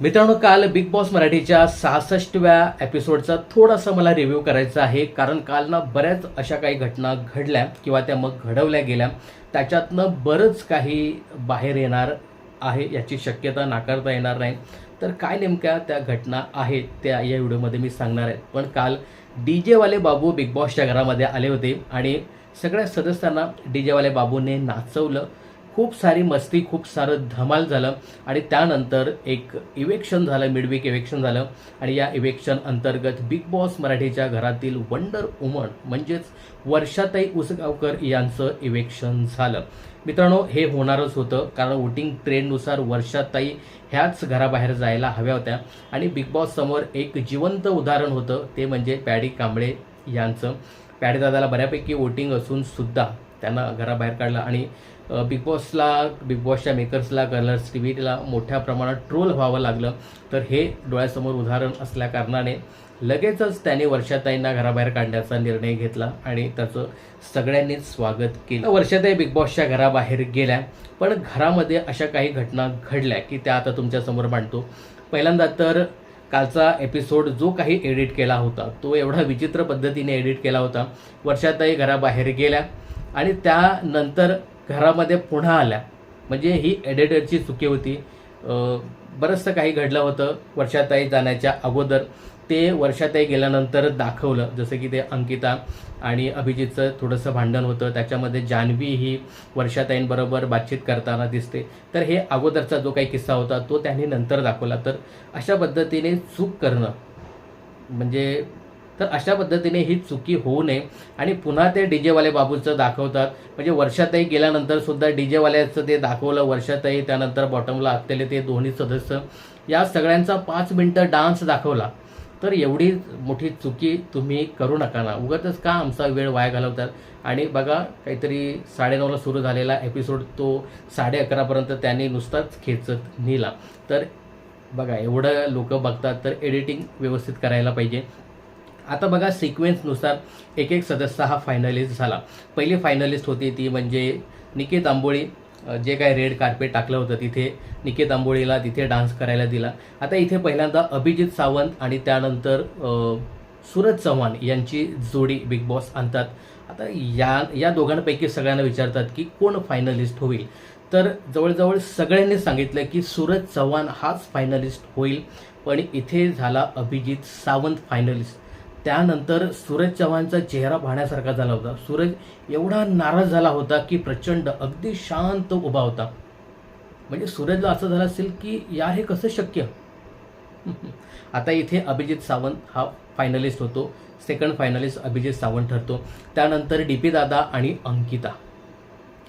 मित्रांनो काल big boss मराठीच्या सहासष्टव्या एपिसोडचा थोडासा मला रिव्ह्यू करायचा आहे. कारण काल ना बऱ्याच अशा काही घटना घडल्या किंवा त्या मग घडवल्या गेल्या. त्याच्यातनं बरंच काही बाहेर येणार आहे याची शक्यता नाकारता येणार नाही. तर काय नेमक्या त्या घटना आहेत त्या या व्हिडिओमध्ये मी सांगणार आहे. पण काल डी जेवाले बाबू बिग बॉसच्या घरामध्ये आले होते आणि सगळ्या सदस्यांना डी जेवाले बाबूने नाचवलं. खूप सारी मस्ती खूप सारं धमाल झालं आणि त्यानंतर एक इवेक्शन झालं मिडवीक इवेक्शन झालं आणि या इवेक्शन अंतर्गत बिग बॉस मराठीच्या घरातील वंडर वुमन म्हणजेच वर्षाताई उसगावकर यांचं इवेक्शन झालं. मित्रांनो हे होणारच होतं कारण वोटिंग ट्रेंडनुसार वर्षाताई ह्याच घराबाहेर जायला हव्या होत्या आणि बिग बॉस समोर एक जिवंत उदाहरण होतं ते म्हणजे पॅडी कांबळे यांचं. पॅडी दादाला बऱ्यापैकी वोटिंग असून सुद्धा त्यांना घराबाहेर काढलं आणि बिग बॉसला बिग बॉसच्या मेकर्सला कलर्स टी व्हीला मोठ्या प्रमाणात ट्रोल व्हावं लागलं. तर हे डोळ्यासमोर उदाहरण असल्याकारणाने लगेचच त्याने वर्षाताईंना घराबाहेर काढण्याचा निर्णय घेतला आणि त्याचं सगळ्यांनीच स्वागत केलं. वर्षाताई बिग बॉसच्या घराबाहेर गेल्या पण घरामध्ये अशा काही घटना घडल्या की त्या आता तुमच्यासमोर मांडतो. पहिल्यांदा तर कालचा एपिसोड जो काही एडिट केला होता तो एवढा विचित्र पद्धतीने एडिट केला होता. वर्षाताई घराबाहेर गेल्या आणि त्यानंतर घरामध्ये पुन्हा आल्या. म्हणजे ही एडिटरची चुकी होती. बरंचसं काही घडलं होतं वर्षाताई जाण्याच्या अगोदर. ते वर्षाताई गेल्यानंतर दाखवलं जसं की ते अंकिता आणि अभिजितचं थोडंसं भांडण होतं. त्याच्यामध्ये जान्हवी ही वर्षाताईंबरोबर बातचीत करताना दिसते. तर हे अगोदरचा जो काही किस्सा होता तो त्यांनी नंतर दाखवला. तर अशा पद्धतीने चूक करणं म्हणजे तर अशा पद्धतीने ही चुकी होऊ नये. आणि पुन्हा ते डीजेवाले बाबूचं दाखवतात. म्हणजे वर्षातही गेल्यानंतर सुद्धा डीजेवाल्याचं ते दाखवलं वर्षातही त्यानंतर बॉटमला असलेले ते दोन्ही सदस्य. या सगळ्यांचा पाच मिनटं डान्स दाखवला. तर एवढी मोठी चुकी तुम्ही करू नका ना. उगतच का आमचा वेळ वाया घालवतात? आणि बघा काहीतरी साडेनऊला सुरू झालेला एपिसोड तो साडे अकरापर्यंत त्यांनी नुसताच खेचत नेला. तर बघा एवढं लोक बघतात तर एडिटिंग व्यवस्थित करायला पाहिजे. आता बघा सिक्वेन्सनुसार एक एक सदस्य हा फायनलिस्ट झाला. पहिली फायनलिस्ट होती ती म्हणजे निकेत आंबोळी जे काय रेड कार्पेट टाकलं होतं तिथे. निकेत आंबोळीला तिथे डान्स करायला दिला. आता इथे पहिल्यांदा अभिजित सावंत आणि त्यानंतर सूरज चव्हाण यांची जोडी बिग बॉस आणतात. आता या या दोघांपैकी सगळ्यांना विचारतात की कोण फायनलिस्ट होईल? तर जवळजवळ सगळ्यांनी सांगितलं की सूरज चव्हाण हाच फायनलिस्ट होईल. पण इथे झाला अभिजित सावंत फायनलिस्ट त्यानंतर सूरज चव्हाणचा चेहरा पाहण्यासारखा झाला होता. सूरज एवढा नाराज झाला होता की प्रचंड अगदी शांत उभा होता. म्हणजे सूरजला असं झालं असेल की यार हे कसं शक्य? आता इथे अभिजित सावंत हा फायनलिस्ट होतो. सेकंड फायनलिस्ट अभिजित सावंत ठरतो. त्यानंतर डी पी दादा आणि अंकिता.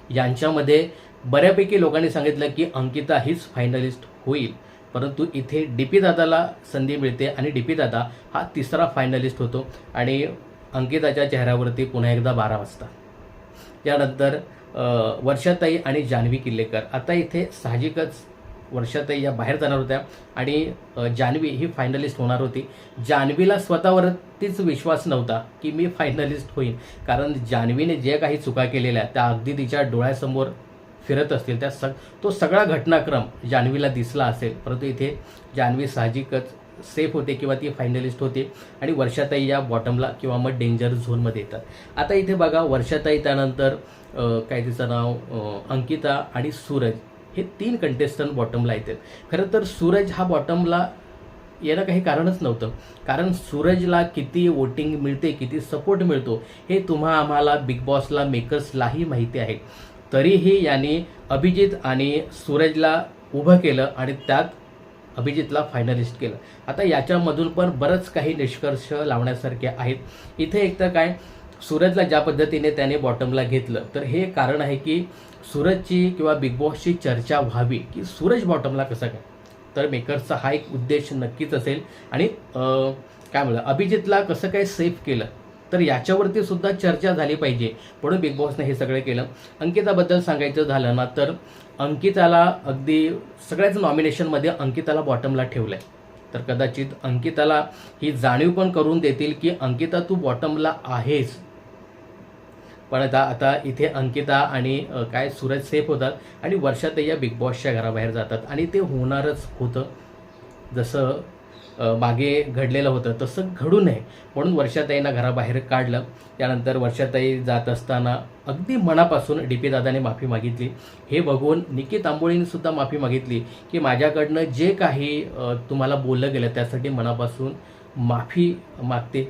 यांच्यामध्ये बऱ्यापैकी लोकांनी सांगितलं की अंकिता हीच फायनलिस्ट होईल. परंतु इथे डी पी दादाला संधी मिळते आणि डी पी दादा हा तिसरा फायनलिस्ट होतो आणि अंकिताच्या चेहऱ्यावरती पुन्हा एकदा बारा वाजता. त्यानंतर वर्षाताई आणि जान्हवी किल्लेकर. आता इथे साहजिकच वर्षाताई या बाहेर जाणार होत्या आणि जान्हवी ही फायनलिस्ट होणार होती. जान्हवीला स्वतःवरतीच विश्वास नव्हता की मी फायनलिस्ट होईन. कारण जान्हवीने जे काही चुका केलेल्या त्या अगदी तिच्या डोळ्यासमोर फिरत असतील त्या सग तो सगळा घटनाक्रम जान्हवीला दिसला असेल. परंतु इथे जान्हवी साहजिकच सेफ होते किंवा ती फायनलिस्ट होते आणि वर्षाताई या बॉटमला किंवा मग डेंजर झोनमध्ये येतात. आता इथे बघा वर्षाताई त्यानंतर काय तिचं नाव अंकिता आणि सूरज हे तीन कंटेस्टंट बॉटमला येतात. खरं तर सूरज हा बॉटमला येणं काही कारणच नव्हतं. कारण सूरजला किती वोटिंग मिळते किती सपोर्ट मिळतो हे तुम्हा आम्हाला बिग बॉसला मेकर्सलाही माहिती आहे. तरीही यांनी अभिजित आणि सूरजला उभं केलं आणि त्यात अभिजितला फायनलिस्ट केलं. आता याच्यामधून पण बरंच काही निष्कर्ष लावण्यासारखे आहेत. इथे एक तर काय सूरजला ज्या पद्धतीने त्याने बॉटमला घेतलं तर हे कारण आहे की सूरजची किंवा बिग बॉसची चर्चा व्हावी की सूरज बॉटमला कसं काय. तर मेकर्सचा हा एक उद्देश नक्कीच असेल. आणि काय म्हणलं अभिजितला कसं काय सेफ केलं? तर याच्यावरती सुद्धा चर्चा झाली पाहिजे. म्हणून बिग बॉसने हे सगळं केलं. अंकिताबद्दल सांगायचं झालं ना तर अंकिताला अगदी सगळ्याच नॉमिनेशनमध्ये अंकिताला बॉटमला ठेवलं आहे तर कदाचित अंकिताला ही जाणीव पण करून देतील की अंकिता तू बॉटमला आहेस. पण आता आता इथे अंकिता आणि काय सूरज सेफ होतात आणि वर्षातही या बिग बॉसच्या घराबाहेर जातात. आणि ते होणारच होतं. जसं मागे घडलेलं होतं. तसं घडू नये. म्हणून वर्षाताईंना घराबाहेर काढलं. त्यानंतर वर्षाताई जात असताना अगदी मनापासून डी पी दादाने माफी मागितली. हे बघून निकी तांबोळीनेसुद्धा माफी मागितली की माझ्याकडनं जे काही तुम्हाला बोललं गेलं त्यासाठी मनापासून माफी मागते.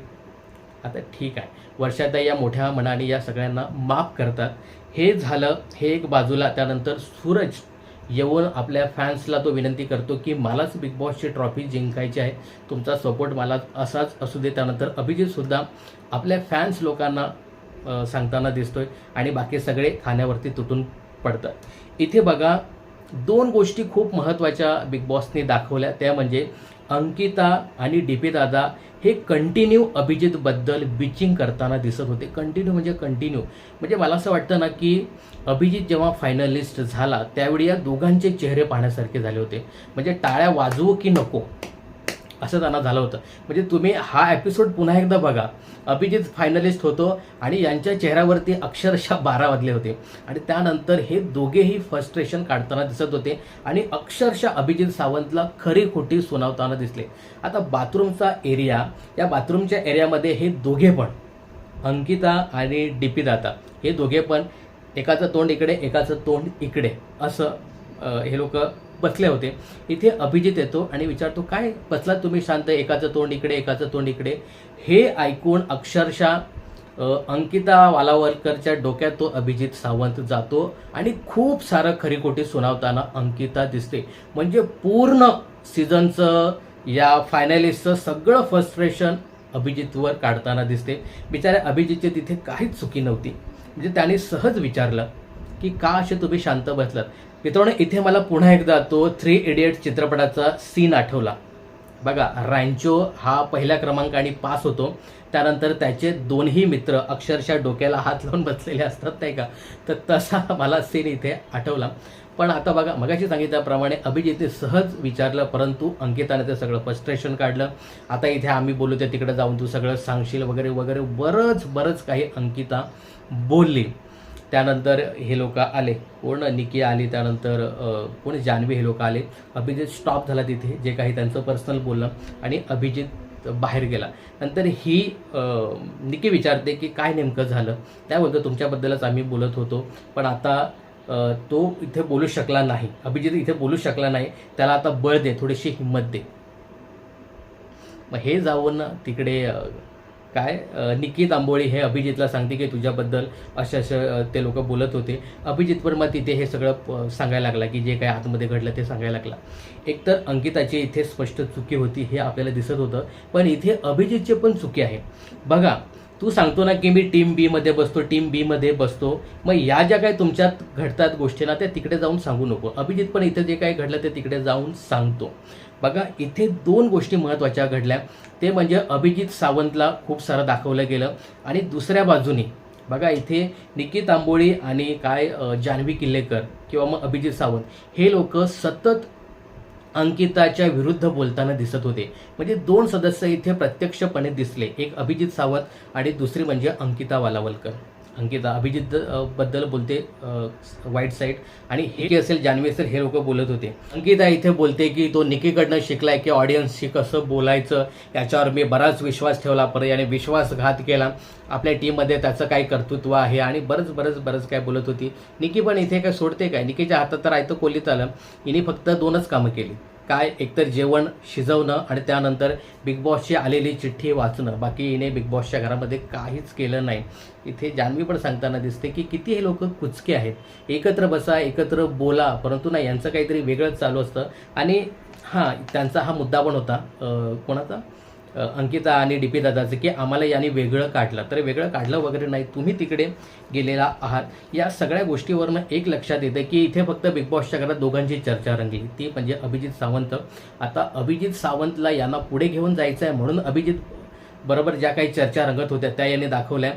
आता ठीक आहे. वर्षाताई या मोठ्या मनाने या सगळ्यांना माफ करतात. हे झालं हे एक बाजूला त्यानंतर सूरज येऊन आपल्या फॅन्सला तो विनंती करतो की मलाच बिग बॉसची ट्रॉफी जिंकायची आहे. तुमचा सपोर्ट मला असाच असू दे. त्यानंतर अभिजितसुद्धा आपल्या फॅन्स लोकांना सांगताना दिसतोय आणि बाकी सगळे खाण्यावरती तुटून पडतात. इथे बघा दोन गोष्टी खूप महत्त्वाच्या बिग बॉसने दाखवल्या. त्या म्हणजे अंकिता आणि डी पी दादा हे कंटिन्यू अभिजितबद्दल बिचिंग करताना दिसत होते. कंटिन्यू म्हणजे कंटिन्यू म्हणजे मला असं वाटतं ना की अभिजित जेव्हा फायनलिस्ट झाला त्यावेळी या दोघांचे चेहरे पाहण्यासारखे झाले होते. म्हणजे टाळ्या वाजवू की नको? असं त्यांना झालं होतं. म्हणजे तुम्ही हा एपिसोड पुन्हा एकदा बघा. अभिजित फायनलिस्ट होतो आणि यांच्या चेहऱ्यावरती अक्षरशः बारा वाजले होते. आणि त्यानंतर हे दोघेही फ्रस्ट्रेशन काढताना दिसत होते. आणि अक्षरशः अभिजित सावंतला खरी खोटी सुनावताना दिसले. आता बाथरूमचा एरिया या बाथरूमच्या एरियामध्ये हे दोघे पण अंकिता आणि डीपी दाता हे दोघे पण एकाचं तोंड इकडे एकाचं तोंड इकडे असं हे लोक बसले होते. इथे अभिजित येतो आणि विचारतो काय बसला तुम्ही शांत? एकाचं तोंड इकडे एकाचं तोंड इकडे. हे ऐकून अक्षरशः अंकिता वालावलकरच्या डोक्यात तो अभिजित सावंत जातो आणि खूप सारं खरीखोटी सुनावताना अंकिता दिसते. म्हणजे पूर्ण सीझनचं या फायनलिस्टचं सगळं फ्रस्ट्रेशन अभिजितवर काढताना दिसते. बिचाऱ्या अभिजितची तिथे काहीच चुकी नव्हती. म्हणजे त्याने सहज विचारलं की का असे तुम्ही शांत बसलात? मित्रांनो इथे मला पुन्हा एकदा तो थ्री इडियट चित्रपटाचा सीन आठवला. बघा रँचो हा पहिल्या क्रमांकाने पास होतो. त्यानंतर त्याचे दोन्ही मित्र अक्षरशः डोक्याला हात लावून बसलेले असतात नाही का? तर तसा मला सीन इथे आठवला. पण आता बघा मगाशी सांगितल्याप्रमाणे अभिजितने सहज विचारलं परंतु अंकिताने ते सगळं फ्रस्ट्रेशन काढलं. आता इथे आम्ही बोलू ते तिकडे जाऊन तू सगळं सांगशील वगैरे वगैरे बरंच बरंच काही अंकिता बोलली. त्यानंतर हे लोक आले. कोण निकी आली त्यानंतर कोण जान्हवी हे लोक आले. अभिजित स्टॉप झाला तिथे जे काही त्यांचं पर्सनल बोललं आणि अभिजित बाहेर गेला. नंतर ही निकी विचारते की काय नेमकं झालं? त्याबद्दल तुमच्याबद्दलच आम्ही बोलत होतो पण आता तो इथे बोलू शकला नाही. अभिजित इथे बोलू शकला नाही. त्याला आता बळ दे थोडीशी हिंमत दे. मग हे जाऊन तिकडे काय? निकित आंबोळी हे अभिजितला सांगते की तुझ्याबद्दल असे असे ते लोक बोलत होते. अभिजित पण तिथे हे सगळं प- सांगायला लागला की जे काही आतमध्ये घडलं ते सांगायला लागला. एकतर अंकिताची इथे स्पष्ट चुकी होती हे आपल्याला दिसत होतं पण इथे अभिजितचे पण चुकी आहे. बघा तू सांगतो ना की मी टीम बी मध्ये बसतो टीम बी मध्ये बसतो. मग या ज्या काही तुमच्यात घडतात गोष्टी ना त्या तिकडे जाऊन सांगू नको. अभिजित पण इथे जे काही घडलं ते तिकडे जाऊन सांगतो. बघा इथे दोन गोष्टी महत्त्वाच्या घडल्या. ते म्हणजे अभिजित सावंतला खूप सारं दाखवलं गेलं. आणि दुसऱ्या बाजूने बघा इथे निकी तांबोळी आणि काय जान्हवी किल्लेकर किंवा मग अभिजित सावंत हे लोक सतत अंकिताच्या विरुद्ध बोलताना दिसत होते. म्हणजे दोन सदस्य इथे प्रत्यक्षपणे दिसले. एक अभिजित सावंत आणि दुसरी म्हणजे अंकिता वालावलकर. अंकिता अभिजित बद्दल बोलते वाईट साईड. आणि हे जे असेल जान्हवी असेल हे लोक बोलत होते. अंकिता इथे बोलते की तो निकीकडनं शिकलाय की ऑडियन्सशी कसं बोलायचं याच्यावर मी बराच विश्वास ठेवला परत याने विश्वासघात केला. आपल्या टीममध्ये त्याचं काही कर्तृत्व आहे आणि बरंच बरंच बरंच काय बोलत होती. निकी पण इथे काय सोडते काय? निकीच्या हातात तर आयतं कोलीत आलं. हिने फक्त दोनच कामं केली. काय एकतर जेवण शिजवणं आणि त्यानंतर बिग बॉसची आलेली चिठ्ठी वाचणं. बाकी हिने बिग बॉसच्या घरामध्ये काहीच केलं नाही. इथे जान्हवी पण सांगताना दिसते की किती हे लोक कुचके आहेत. एकत्र बसा एकत्र बोला परंतु नाही यांचं काहीतरी वेगळंच चालू असतं. आणि हां त्यांचा हा मुद्दा पण होता. कोणाचा? अंकिता आणि डी पी दादाचं की आम्हाला यांनी वेगळं काढलं. तर वेगळं काढलं वगैरे नाही तुम्ही तिकडे गेलेला आहात. या सगळ्या गोष्टीवरनं एक लक्षात येतं की इथे फक्त बिग बॉसच्या घरात दोघांची चर्चा रंगली. ती म्हणजे अभिजित सावंत. आता अभिजित सावंतला यांना पुढे घेऊन जायचं आहे म्हणून अभिजित बरोबर ज्या काही चर्चा रंगत होत्या त्या यांनी दाखवल्या.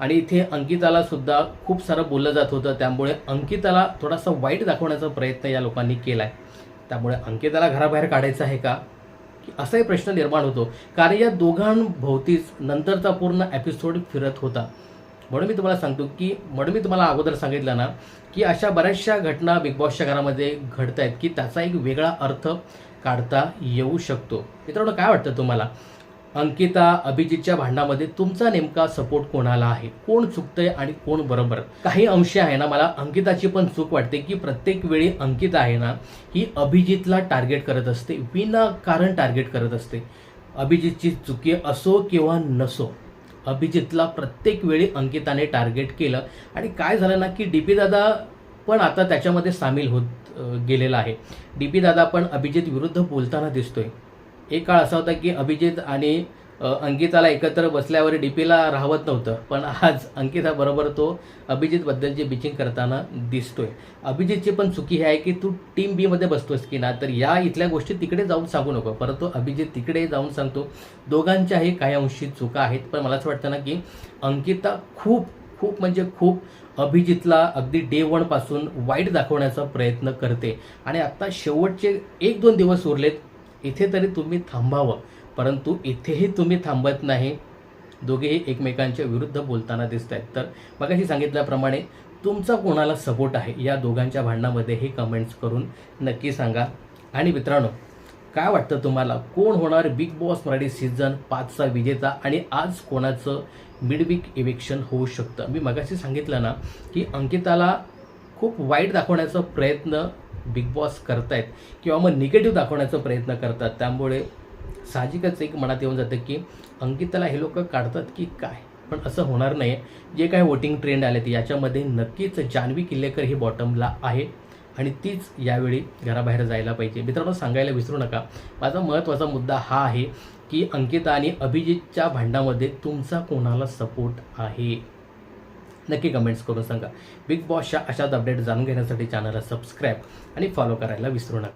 आणि इथे अंकिताला सुद्धा खूप सारं बोललं जात होतं. त्यामुळे अंकिताला थोडासा वाईट दाखवण्याचा प्रयत्न या लोकांनी केला आहे त्यामुळे अंकिताला घराबाहेर काढायचं आहे का? असाही प्रश्न निर्माण होतो. कारण या दोघांभोवतीच नंतरचा पूर्ण एपिसोड फिरत होता. म्हणून मी तुम्हाला सांगतो की म्हणून मी तुम्हाला अगोदर सांगितलं ना की अशा बऱ्याचशा घटना बिग बॉसच्या घरामध्ये घडत आहेत की त्याचा एक वेगळा अर्थ काढता येऊ शकतो. मित्रांनो काय वाटतं तुम्हाला? अंकिता अभिजितच्या भांडणामध्ये तुमचा नेमका सपोर्ट कोणाला आहे? कोण चुकतंय आणि कोण बरोबर काही अंश आहे ना मला अंकिताची पण चूक वाटते की प्रत्येक वेळी अंकिता आहे ना ही अभिजितला टार्गेट करत असते विनाकारण टार्गेट करत असते. अभिजितची चुकी असो किंवा नसो अभिजितला प्रत्येक वेळी अंकिताने टार्गेट केलं. आणि काय झालं ना की डी पी दादा पण आता त्याच्यामध्ये सामील होत गेलेला आहे. डी पी दादा पण अभिजित विरुद्ध बोलताना दिसतोय. एक काळ असा होता की अभिजित आणि अंकिताला एकत्र बसल्यावर डी पीला राहवत नव्हतं. पण आज अंकिताबरोबर तो अभिजितबद्दलची बिचिंग करताना दिसतोय. अभिजितची पण चुकी आहे की तू टीम बीमध्ये बसतोस की ना तर या इथल्या गोष्टी तिकडे जाऊन सांगू नको. परंतु अभिजित तिकडे जाऊन सांगतो. दोघांच्याही काही अंशी चुका आहेत पण मला असं वाटतं ना की अंकिता खूप खूप म्हणजे खूप अभिजितला अगदी डे वनपासून वाईट दाखवण्याचा प्रयत्न करते. आणि आत्ता शेवटचे एक दोन दिवस उरलेत इथे तरी तुम्ही थांबावं. परंतु इथेही तुम्ही थांबत नाही. दोघेही एकमेकांच्या विरुद्ध बोलताना दिसत आहेत तर मगाशी सांगितल्याप्रमाणे तुमचा कोणाला सपोर्ट आहे या दोघांच्या भांडणामध्ये हे कमेंट्स करून नक्की सांगा. आणि मित्रांनो काय वाटतं तुम्हाला? कोण होणार बिग बॉस मराठी सीझन पाचचा विजेता आणि आज कोणाचं मिडवीक इव्हेक्शन होऊ शकतं? मी मगाशी सांगितलं ना की अंकिताला खूप वाईट दाखवण्याचा प्रयत्न बिग बॉस करतायत किंवा मग निगेटिव्ह दाखवण्याचा प्रयत्न करतात. त्यामुळे साहजिकच एक मनात येऊन जातं की अंकिताला हे लोक काढतात की काय? पण असं होणार नाही. जे काय वोटिंग ट्रेंड आले याच्यामध्ये नक्कीच जान्हवी किल्लेकर ही बॉटमला आहे आणि तीच यावेळी घराबाहेर जायला पाहिजे. मित्रांनो सांगायला विसरू नका. माझा महत्त्वाचा मुद्दा हा आहे की अंकिता आणि अभिजितच्या भांडामध्ये तुमचा कोणाला सपोर्ट आहे? नक्की कमेंट्स करून सांगा. बिग बॉसच्या अशाच अपडेट जाणून घेण्यासाठी चॅनलला सबस्क्राईब आणि फॉलो करायला विसरू नका.